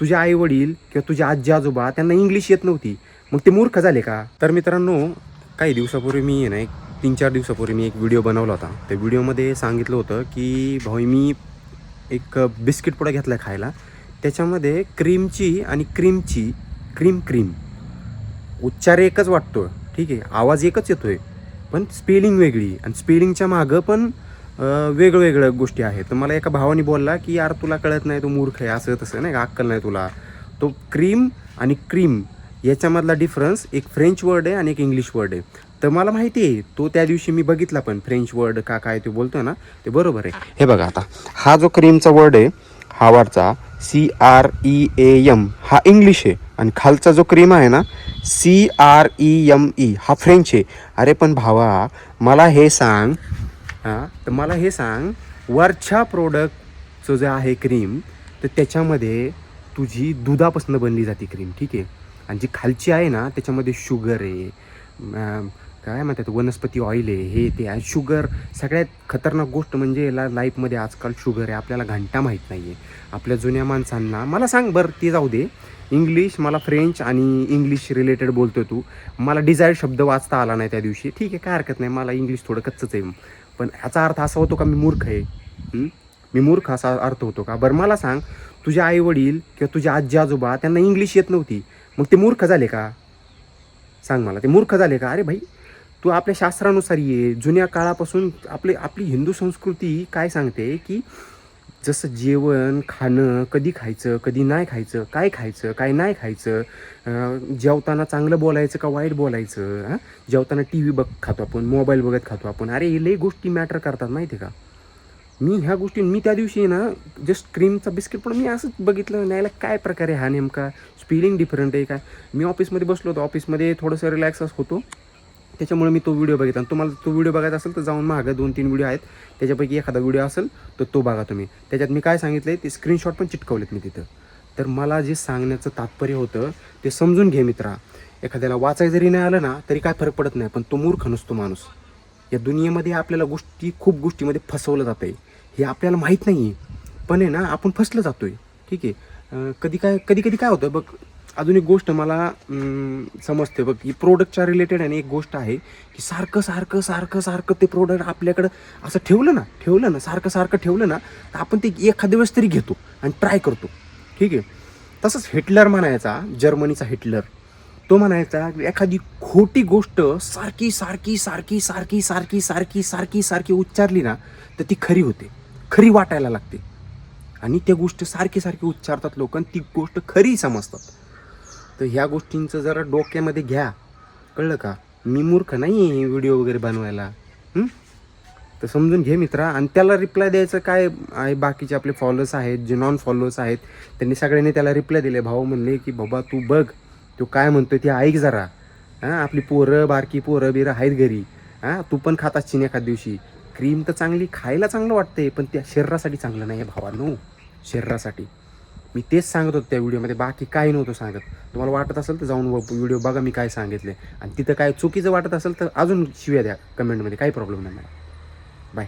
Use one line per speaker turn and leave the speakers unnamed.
तुझे आई वडील किंवा तुझे आजी आजोबा त्यांना इंग्लिश येत नव्हती. मग ते मूर्ख झाले का? तर मित्रांनो काही दिवसापूर्वी मी आहे ना एक तीन चार दिवसापूर्वी मी एक व्हिडिओ बनवला होता. त्या व्हिडिओमध्ये सांगितलं होतं की भाऊ मी एक बिस्किट पुडा घेतला खायला. त्याच्यामध्ये क्रीमची आणि क्रीमची क्रीम क्रीम. उच्चार एकच वाटतो ठीक आहे आवाज एकच येतो आहे पण स्पेलिंग वेगळी आणि स्पेलिंगच्या मागं पण वेगवेगळ्या गोष्टी आहेत. तर मला एका भावाने बोलला की यार तुला कळत नाही तू मूर्ख आहे असं तसं नाही का? अक्कल नाही तुला. तो क्रीम आणि क्रीम याच्यामधला डिफरन्स एक फ्रेंच वर्ड आहे आणि एक इंग्लिश वर्ड आहे. तर मला माहिती आहे तो त्या दिवशी मी बघितला पण फ्रेंच वर्ड का काय ते बोलतो ना ते बरोबर आहे. हे बघा आता हा जो क्रीमचा वर्ड आहे हा वरचा C R E A M हा इंग्लिश आहे. आणि खालचा जो क्रीम आहे ना C R E M E हा फ्रेंच आहे. अरे पण भावा मला हे सांग हां तर मला हे सांग वरच्या प्रोडक्टचं जे आहे क्रीम तर त्याच्यामध्ये तुझी दुधापासून बनली जाते क्रीम ठीक आहे? आणि जी खालची आहे ना त्याच्यामध्ये शुगर आहे काय म्हणतात वनस्पती ऑइल आहे हे ते आहे. शुगर सगळ्यात खतरनाक गोष्ट म्हणजे याला लाईफमध्ये आजकाल शुगर आहे आपल्याला घंटा माहीत नाही आहे आपल्या जुन्या माणसांना मला सांग बरं ते जाऊ दे. इंग्लिश मला फ्रेंच आणि इंग्लिश रिलेटेड बोलतो तू. मला डिझायर शब्द वाचता आला नाही त्या दिवशी. ठीक आहे काय हरकत नाही. मला इंग्लिश थोडं कच्चंच आहे. पण ह्याचा अर्थ असा होतो का मी मूर्ख आहे? मी मूर्ख असा अर्थ होतो का? बरं मला सांग तुझे आई वडील किंवा तुझे आजी आजोबा त्यांना इंग्लिश येत नव्हती. मग ते मूर्ख झाले का? सांग मला ते मूर्ख झाले का? अरे भाई तू आपल्या शास्त्रानुसार ये. जुन्या काळापासून आपले आपली हिंदू संस्कृती काय सांगते की जसं जेवण खाणं कधी खायचं कधी नाही खायचं काय खायचं काय नाही खायचं जेवताना चांगलं बोलायचं का वाईट बोलायचं हां जेवताना टी व्ही बघ खातो आपण मोबाईल बघत खातो आपण. अरे हे लई गोष्टी मॅटर करतात माहिती आहे का? मी ह्या गोष्टी मी त्या दिवशी ना जस्ट क्रीमचा बिस्किट पण मी असंच बघितलं न्यायला काय प्रकारे हा नेमका स्पेलिंग डिफरंट आहे काय मी ऑफिसमध्ये बसलो होतो ऑफिसमध्ये थोडंसं रिलॅक्स होतो. त्याच्यामुळे मी तो व्हिडिओ बघितला. आणि तुम्हाला तो व्हिडिओ बघायचा असेल तर जाऊन मागं दोन तीन व्हिडिओ आहेत. त्याच्यापैकी एखादा व्हिडिओ असेल तर तो बघा तुम्ही. त्याच्यात मी काय सांगितलं आहे ते स्क्रीनशॉट पण चिटकवलेत मी तिथं. तर मला जे सांगण्याचं तात्पर्य होतं ते समजून घे मित्रा. एखाद्याला वाचाय जरी नाही आलं ना तरी काय फरक पडत नाही. पण तो मूर्ख नसतो माणूस. या दुनियेमध्ये आपल्याला गोष्टी खूप गोष्टीमध्ये फसवलं जातं आहे हे आपल्याला माहीत नाही आहे पण आहे ना आपण फसलं जातो आहे ठीक आहे. कधी काय कधी कधी काय होतं बघ अजून एक गोष्ट मला समजते. बघ की प्रोडक्टच्या रिलेटेड आणि एक गोष्ट आहे की सारखं सारखं सारखं सारखं ते प्रोडक्ट आपल्याकडं असं ठेवलं ना ठेवलं ना सारखं सारखं ठेवलं ना तर आपण ते एखाद्या वेळेस तरी घेतो आणि ट्राय करतो. ठीक आहे? तसंच हिटलर म्हणायचा जर्मनीचा हिटलर तो म्हणायचा एखादी खोटी गोष्ट सारखी सारखी सारखी सारखी सारखी सारखी सारखी सारखी उच्चारली ना तर ती खरी होते. खरी वाटायला लागते. आणि त्या गोष्ट सारखी सारखी उच्चारतात लोक आणि ती गोष्ट खरी समजतात. तर ह्या गोष्टींचं जरा डोक्यामध्ये घ्या. कळलं का? मी मूर्ख नाही आहे व्हिडिओ वगैरे बनवायला. तर समजून घे मित्रा. आणि त्याला रिप्लाय द्यायचं काय आहे? बाकीचे आपले फॉलोअर्स आहेत जे नॉन फॉलोअर्स आहेत त्यांनी सगळ्यांनी त्याला रिप्लाय दिले. भाऊ म्हणले की बाबा तू बघ. तो काय म्हणतोय ते ऐक जरा. हां? आपली पोरं बारकी पोरं बिरं आहेत घरी. हां? तू पण खात असशील एखाद दिवशी. क्रीम तर चांगली खायला चांगलं वाटते पण त्या शरीरासाठी चांगलं नाही आहे भावानो. शरीरासाठी. मी तेच सांगत होतो त्या व्हिडिओमध्ये बाकी काही नव्हतं सांगत. तुम्हाला वाटत असेल तर जाऊन व्हिडिओ बघा मी काय सांगितले. आणि तिथं काय चुकीचं वाटत असेल तर अजून शिव्या द्या कमेंटमध्ये काही प्रॉब्लेम नाही मला. बाय